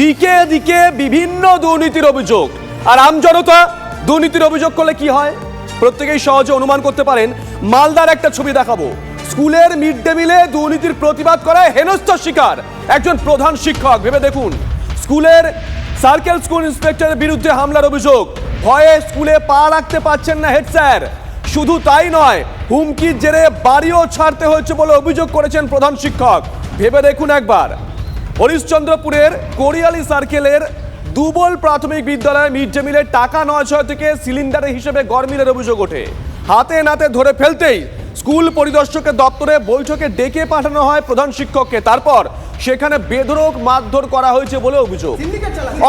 দিকে দিকে বিভিন্ন দুর্নীতির অভিযোগ। আর আমজনতা দুর্নীতির অভিযোগ করলে কি হয়? প্রত্যেকেই সহজে অনুমান করতে পারেন, মালদার একটা ছবি দেখাবো। স্কুলের মিড ডে মিলে দুর্নীতির প্রতিবাদ করায় হেনস্থার শিকার একজন প্রধান শিক্ষক। ভেবে দেখুন, স্কুলের সার্কেল স্কুল ইন্সপেক্টরের বিরুদ্ধে হামলার অভিযোগ। ভয়ে স্কুলে পা রাখতে পারছেন না হেড স্যার। শুধু তাই নয়, হুমকির জেরে বাড়িও ছাড়তে হয়েছে বলে অভিযোগ করেছেন প্রধান শিক্ষক। ভেবে দেখুন একবার। হরিশ্চন্দ্রপুরের কোরিয়ালি সার্কেলের দুবল প্রাথমিক বিদ্যালয়ে মিড ডে মিলের টাকা নয় ছয় থেকে সিলিন্ডারের হিসেবে গরমিলের অভিযোগ ওঠে। হাতে নাতে ধরে ফেলতেই স্কুল পরিদর্শকের দপ্তরে বৈঠকে ডেকে পাঠানো হয় প্রধান শিক্ষককে। তারপর সেখানে বেধরক মারধর করা হয়েছে বলে অভিযোগ।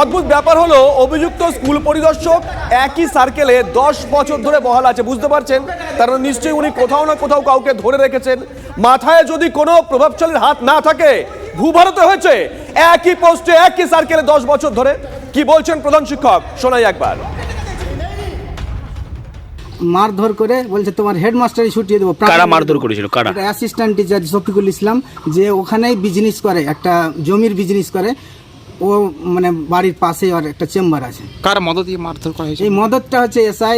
অদ্ভুত ব্যাপার হলো অভিযুক্ত স্কুল পরিদর্শক একই সার্কেলে দশ বছর ধরে বহাল আছে বুঝতে পারছেন? কারণ নিশ্চয়ই উনি কোথাও না কোথাও কাউকে ধরে রেখেছেন। মাথায় যদি কোনো প্রভাবশালীর হাত না থাকে ভূভারতে হয়েছে। একই পোস্টে একই সার্কেলে দশ বছর ধরে। কি বলছেন প্রধান শিক্ষক? শোনাই একবার। মারধর করে বলছে তোমার হেডমাস্টারই ছুটিয়ে দেবো। কারা মারধর করেছিল? কারা? অ্যাসিস্ট্যান্ট টিচার শফিকুল ইসলাম যে ওখানেই বিজনেস করে একটা জমির বিজনেস করে। ও মানে বাড়ির পাশে আর একটা চেম্বার আছে। কার মদত দিয়ে মারধর করা হয়েছে? এই মদতটা হচ্ছে এসআই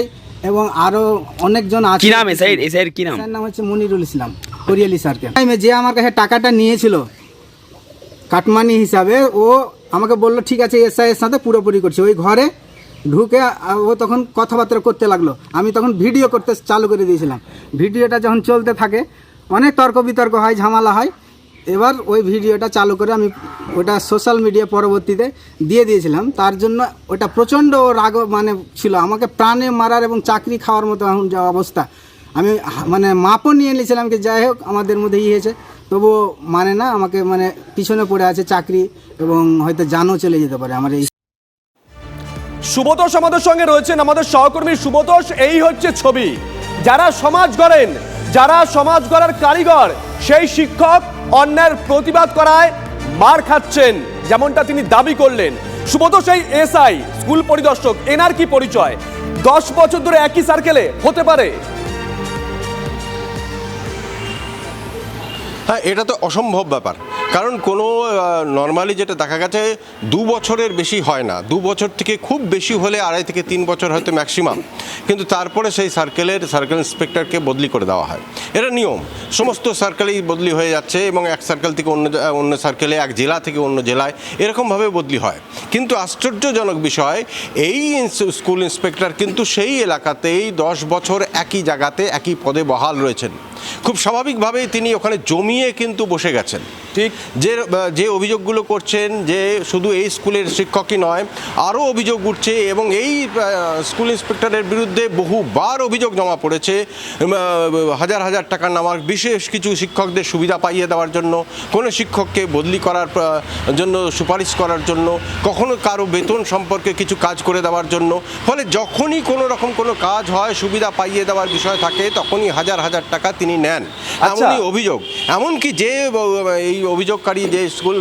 এবং আরও অনেকজন আছে। কি নাম এসআই এসআইয়ের কি নাম? তার নাম হচ্ছে মনিরুল ইসলাম কোরিয়ালি সার্কেল টাইমে যে আমার কাছে টাকাটা নিয়েছিল কাটমানি হিসাবে ও আমাকে বলল, ঠিক আছে এর সাথে পুরোপুরি করছে। ওই ঘরে ঢুকে ও তখন কথাবার্তা করতে লাগল। আমি তখন ভিডিও করতে চালু করে দিয়েছিলাম। ভিডিওটা যখন চলতে থাকে, অনেক তর্ক বিতর্ক হয়, ঝামেলা হয়। এবার ওই ভিডিওটা চালু করে আমি ওটা সোশ্যাল মিডিয়া পরবর্তীতে দিয়ে দিয়েছিলাম। তার জন্য ওটা প্রচণ্ড রাগ মানে ছিল। আমাকে প্রাণে মারার এবং চাকরি খাওয়ার মতো এখন যা অবস্থা। আমি মানে মাপও নিয়ে নিয়েছিলাম কি যাই হোক, আমাদের মধ্যে ইয়ে হয়েছে। তবুও মানে না, আমাকে মানে পিছনে পড়ে আছে চাকরি এবং হয়তো জানও চলে যেতে পারে আমার এই সুবতোষ আমাদের সঙ্গে রয়েছেন, আমাদের সহকর্মী সুবতোষ এই হচ্ছে ছবি। যারা সমাজ গড়েন, যারা সমাজ গড়ার কারিগর, সেই শিক্ষক অন্যায়ের প্রতিবাদ করায় মার খাচ্ছেন, যেমনটা তিনি দাবি করলেন। সুবতোষ এই এসআই, স্কুল পরিদর্শক, এনার কি পরিচয়? দশ বছর ধরে একই সার্কেলে হতে পারে? হ্যাঁ এটা তো অসম্ভব ব্যাপার। কারণ কোনো নর্মালি যেটা দেখা গেছে, দু বছরের বেশি হয় না। দু বছর থেকে খুব বেশি হলে আড়াই থেকে তিন বছর হয়তো ম্যাক্সিমাম কিন্তু তারপরে সেই সার্কেলের সার্কেল ইন্সপেক্টরকে বদলি করে দেওয়া হয়। এটা নিয়ম। সমস্ত সার্কেলেই বদলি হয়ে যাচ্ছে এবং এক সার্কেল থেকে অন্য অন্য সার্কেলে এক জেলা থেকে অন্য জেলায় এরকমভাবে বদলি হয়। কিন্তু আশ্চর্যজনক বিষয়, এই স্কুল ইন্সপেক্টর কিন্তু সেই এলাকাতেই দশ বছর একই জায়গাতে একই পদে বহাল রয়েছেন। খুব স্বাভাবিকভাবেই তিনি ওখানে জমিয়ে কিন্তু বসে গেছেন। ঠিক। যে যে অভিযোগগুলো করছেন যে শুধু এই স্কুলের শিক্ষকই নয় আরও অভিযোগ উঠছে এবং এই স্কুল ইন্সপেক্টরের বিরুদ্ধে বহুবার অভিযোগ জমা পড়েছে হাজার হাজার টাকা নামার বিশেষ কিছু শিক্ষকদের সুবিধা পাইয়ে দেওয়ার জন্য কোনো শিক্ষককে বদলি করার জন্য সুপারিশ করার জন্য কখনো কারও বেতন সম্পর্কে কিছু কাজ করে দেওয়ার জন্য ফলে যখনই কোনো রকম কোনো কাজ হয় সুবিধা পাইয়ে দেওয়ার বিষয় থাকে তখনই হাজার হাজার টাকা তিনি নেন। আচ্ছা। এমনই অভিযোগ। এমনকি যে এই অভিযোগকারী যে স্কুল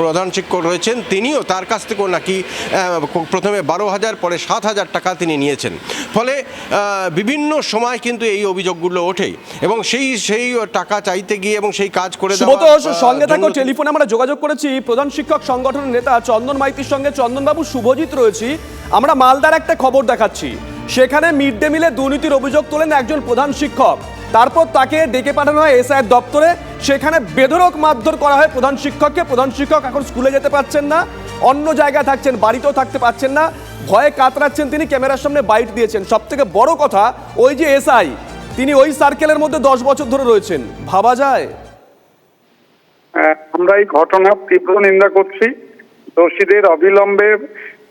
প্রধান শিক্ষক রয়েছেন তিনিও তার কাছ থেকেও নাকি প্রথমে বারো হাজার পরে সাত হাজার টাকা তিনি নিয়েছেন। ফলে বিভিন্ন সময় কিন্তু এই অভিযোগগুলো ওঠে এবং সেই সেই টাকা চাইতে গিয়ে এবং সেই কাজ করে সঙ্গে থাকো টেলিফোনে আমরা যোগাযোগ করেছি। প্রধান শিক্ষক সংগঠনের নেতা চন্দন মাইতির সঙ্গে। চন্দনবাবু শুভজিৎ রয়েছি। আমরা মালদার একটা খবর দেখাচ্ছি। সেখানে মিড ডে মিলে দুর্নীতির অভিযোগ তোলেন একজন প্রধান শিক্ষক। তারপর তাকে ডেকে পাঠানো হয় এসআইয়ের দপ্তরে। সেখানে বেধরক মারধর করা হয় প্রধান শিক্ষককে। প্রধান শিক্ষক এখন স্কুলে যেতে পারছেন না অন্য জায়গায় থাকছেন বাড়িতেও থাকতে পারছেন না। ভয়ে কাতরাচ্ছেন তিনি ক্যামেরার সামনে বাইট দিয়েছেন। সব থেকে বড় কথা ওই যে এসআই তিনি ওই সার্কেলের মধ্যে দশ বছর ধরে রয়েছেন। ভাবা যায়? আহ, আমরা এই ঘটনার তীব্র নিন্দা করছি। দোষীদের অবিলম্বে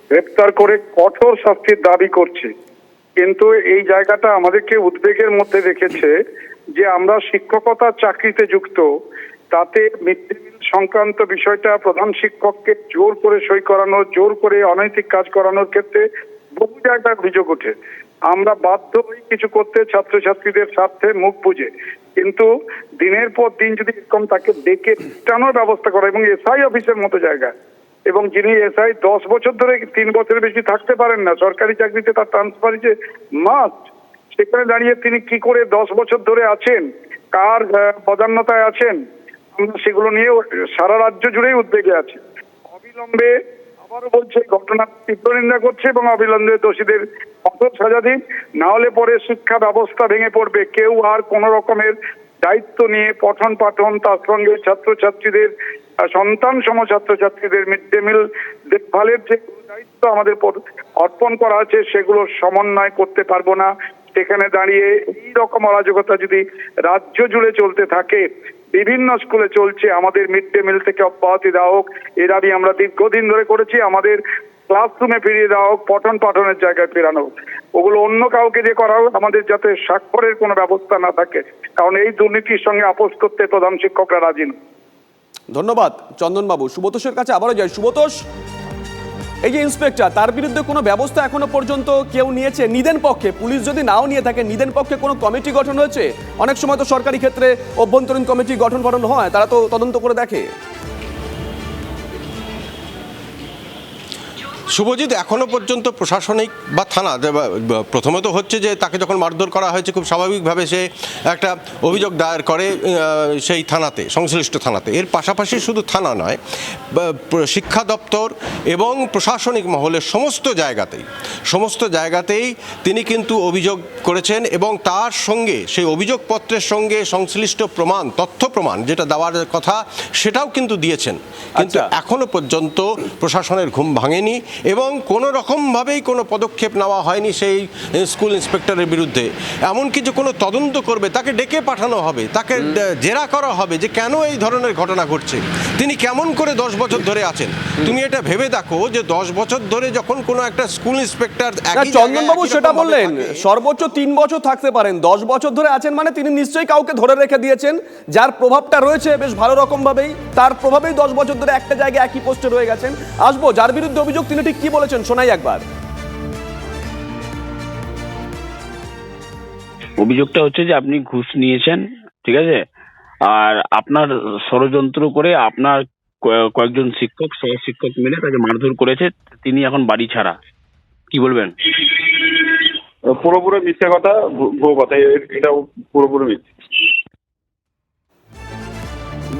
গ্রেপ্তার করে কঠোর শাস্তির দাবি করছি। কিন্তু এই জায়গাটা আমাদেরকে উদ্বেগের মধ্যে রেখেছে যে আমরা শিক্ষকতার চাকরিতে যুক্ত, তাতে মিড সংক্রান্ত বিষয়টা প্রধান শিক্ষককে জোর করে সই করানো, জোর করে অনৈতিক কাজ করানোর ক্ষেত্রে বহু জায়গায় অভিযোগ ওঠে। আমরা বাধ্য হই কিছু করতে ছাত্রছাত্রীদের স্বার্থে মুখ বুঝে কিন্তু দিনের পর দিন যদি এরকম তাকে ডেকে টানোর ব্যবস্থা করা এবং এসআই অফিসের মতো জায়গা এবং যিনি এসআই, দশ বছর ধরে তিন বছরের বেশি থাকতে পারেন না। সরকারি চাকরিতে তার ট্রান্সফার যে মাস্ট সেখানে দাঁড়িয়ে তিনি কি করে দশ বছর ধরে আছেন? কার পদান্নতায় আছেন? সেগুলো নিয়ে সারা রাজ্য জুড়েই উদ্বেগে আছে। অবিলম্বে আবারও বলছে ঘটনা তীব্র নিন্দা করছে এবং অবিলম্বে দোষীদের কঠোর সাজা দিন। না হলে পরে শিক্ষা ব্যবস্থা ভেঙে পড়বে। কেউ আর কোন রকমের দায়িত্ব নিয়ে পঠন পাঠন, তার সঙ্গে ছাত্রছাত্রীদের সন্তান সম ছাত্রছাত্রীদের মিড ডে মিল দেখভালের যে দায়িত্ব আমাদের অর্পণ করা আছে, সেগুলো সমন্বয় করতে পারব না। সেখানে দাঁড়িয়ে এই রকম অরাজকতা যদি রাজ্য জুড়ে চলতে থাকে, বিভিন্ন স্কুলে চলছে, আমাদের মিড ডে মিল থেকে অব্যাহতি দেওয়া হোক এ দাবি আমরা দীর্ঘদিন ধরে করেছি, আমাদের ক্লাসরুমে ফিরিয়ে দেওয়া হোক, পঠন পাঠনের জায়গায় ফেরানো হোক, ওগুলো অন্য কাউকে দিয়ে করা হোক, আমাদের যাতে স্বাক্ষরের কোনো ব্যবস্থা না থাকে। কারণ এই দুর্নীতির সঙ্গে আপোষ করতে প্রধান শিক্ষকরা রাজি নয় ধন্যবাদ, চন্দনবাবু। সুবতোষের কাছে আবারও যাই। সুবতোষ, এই যে ইন্সপেক্টর, তার বিরুদ্ধে কোনো ব্যবস্থা এখনও পর্যন্ত কেউ নিয়েছে? নিদেন পক্ষে, পুলিশ যদি নাও নিয়ে থাকে, নিদেন পক্ষে কোনো কমিটি গঠন হয়েছে? অনেক সময় তো সরকারি ক্ষেত্রে অভ্যন্তরীণ কমিটি গঠন গঠন হয়, তারা তো তদন্ত করে দেখে। শুভজিৎ এখনও পর্যন্ত প্রশাসনিক বা থানা যে বা- বা- প্রথমে তো হচ্ছে যে তাকে যখন মারধর করা হয়েছে খুব স্বাভাবিকভাবে সে একটা অভিযোগ দায়ের করে সেই থানাতে সংশ্লিষ্ট থানাতে এর পাশাপাশি শুধু থানা নয় শিক্ষা দপ্তর এবং প্রশাসনিক মহলের সমস্ত জায়গাতেই সমস্ত জায়গাতেই তিনি কিন্তু অভিযোগ করেছেন এবং তার সঙ্গে সেই অভিযোগপত্রের সঙ্গে সংশ্লিষ্ট প্রমাণ তথ্য প্রমাণ যেটা দেওয়ার কথা সেটাও কিন্তু দিয়েছেন কিন্তু আচ্ছা। এখনও পর্যন্ত প্রশাসনের ঘুম ভাঙেনি এবং কোনো রকমভাবেই কোনো পদক্ষেপ নেওয়া হয়নি সেই স্কুল ইন্সপেক্টরের বিরুদ্ধে। এমনকি যে কোনো তদন্ত করবে তাকে ডেকে পাঠানো হবে তাকে জেরা করা হবে যে কেন এই ধরনের ঘটনা ঘটছে। তিনি কেমন করে দশ বছর ধরে আছেন? তুমি এটা ভেবে দেখো যে দশ বছর ধরে যখন কোনো একটা স্কুল ইন্সপেক্টর চন্দনবাবু সেটা বললেন সর্বোচ্চ তিন বছর থাকতে পারেন দশ বছর ধরে আছেন মানে তিনি নিশ্চয়ই কাউকে ধরে রেখে দিয়েছেন যার প্রভাবটা রয়েছে বেশ ভালো রকমভাবেই তার প্রভাবেই দশ বছর ধরে একটা জায়গায় একই পোস্টে রয়ে গেছেন। আসব যার বিরুদ্ধে অভিযোগ তিনি ঠিক কি বলেছেন? শোনাই একবার। অভিযোগটা হচ্ছে যে আপনি ঘুষ নিয়েছেন ঠিক আছে? আর আপনার ষড়যন্ত্র করে আপনার কয়েকজন শিক্ষক সহ শিক্ষক মিলে তাকে মারধর করেছে তিনি এখন বাড়ি ছাড়া। কি বলবেন? পুরোপুরি মিথ্যে কথা ভুয়ো কথা এটা পুরোপুরি মিথ্যে।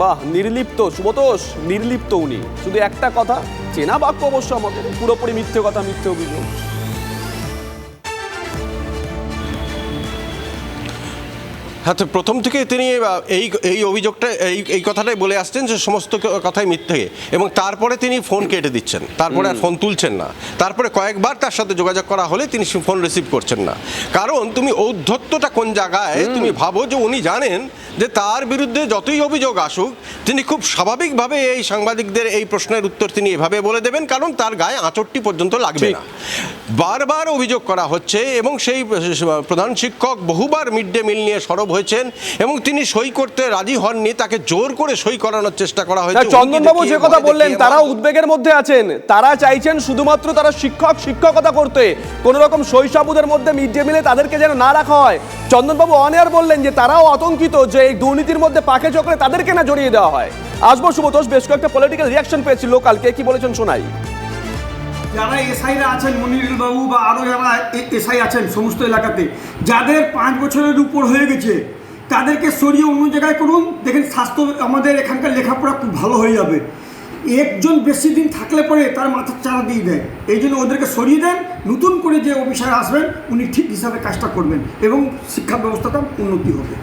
বাহ নির্লিপ্ত সুবতোষ নির্লিপ্ত উনি। শুধু একটা কথা চেনা বাক্য অবশ্য আমাদের। পুরোপুরি মিথ্যে কথা মিথ্যে অভিযোগ। হ্যাঁ প্রথম থেকে তিনি এই এই অভিযোগটা এই এই কথাটাই বলে আসছেন যে সমস্ত কথাই মিথ্যে এবং তারপরে তিনি ফোন কেটে দিচ্ছেন। তারপরে আর ফোন তুলছেন না। তারপরে কয়েকবার তার সাথে যোগাযোগ করা হলে তিনি ফোন রিসিভ করছেন না। কারণ তুমি ঔদ্ধত্যটা কোন জায়গায় তুমি ভাবো যে উনি জানেন যে তার বিরুদ্ধে যতই অভিযোগ আসুক তিনি খুব স্বাভাবিকভাবে এই সাংবাদিকদের এই প্রশ্নের উত্তর তিনি এভাবে বলে দেবেন কারণ তার গায়ে আঁচড়টি পর্যন্ত লাগবে না। বারবার অভিযোগ করা হচ্ছে এবং সেই প্রধান শিক্ষক বহুবার মিড ডে মিল নিয়ে সরব হয়েছেন এবং তিনি সই করতে রাজি হননি তাকে জোর করে সই করানোর চেষ্টা করা হয়েছে। হ্যাঁ, চন্দনবাবু যে কথা বললেন তারা উদ্বেগের মধ্যে আছেন তারা চাইছেন শুধুমাত্র তারা শিক্ষক শিক্ষকতা করতে। কোন রকম শৈশবুদের মধ্যে মিড ডে মিলে তাদেরকে যেন না রাখা হয়। চন্দনবাবু অনেয়ার বললেন যে তারাও আতঙ্কিত যে এই দুর্নীতির মধ্যে পাকে চক্রে তাদেরকে না জড়িয়ে দেওয়া হয়। আসব শুভতোষ বেশ কয়েকটা পলিটিক্যাল রিয়াকশন পেয়েছি লোকালকে কি বলেছেন শোনাই। যারা এসআইরা আছেন মনিরুল বাবু বা আরও যারা এসআই আছেন সমস্ত এলাকাতে, যাদের পাঁচ বছরের উপর হয়ে গেছে, তাদেরকে সরিয়ে অন্য জায়গায় করুন। দেখেন স্বাস্থ্য আমাদের এখানকার লেখাপড়া খুব ভালো হয়ে যাবে। একজন বেশি দিন থাকলে পরে তার মাথার চারা দিয়ে দেয়। এই জন্য ওদেরকে সরিয়ে দেন, নতুন করে যে অফিসার আসবেন, উনি ঠিক হিসাবে কাজটা করবেন এবং শিক্ষা ব্যবস্থাটা উন্নতি হবে।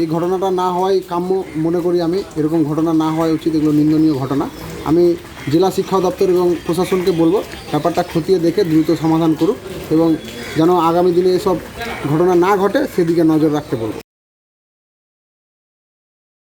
এই ঘটনাটা না হওয়াই কাম্য মনে করি আমি। এরকম ঘটনা না হওয়া উচিত, এগুলো নিন্দনীয় ঘটনা। আমি জেলা শিক্ষা দপ্তর এবং প্রশাসনকে বলব, ব্যাপারটা খতিয়ে দেখে দ্রুত সমাধান করুক এবং যেন আগামী দিনে এসব ঘটনা না ঘটে, সেদিকে নজর রাখতে বলব।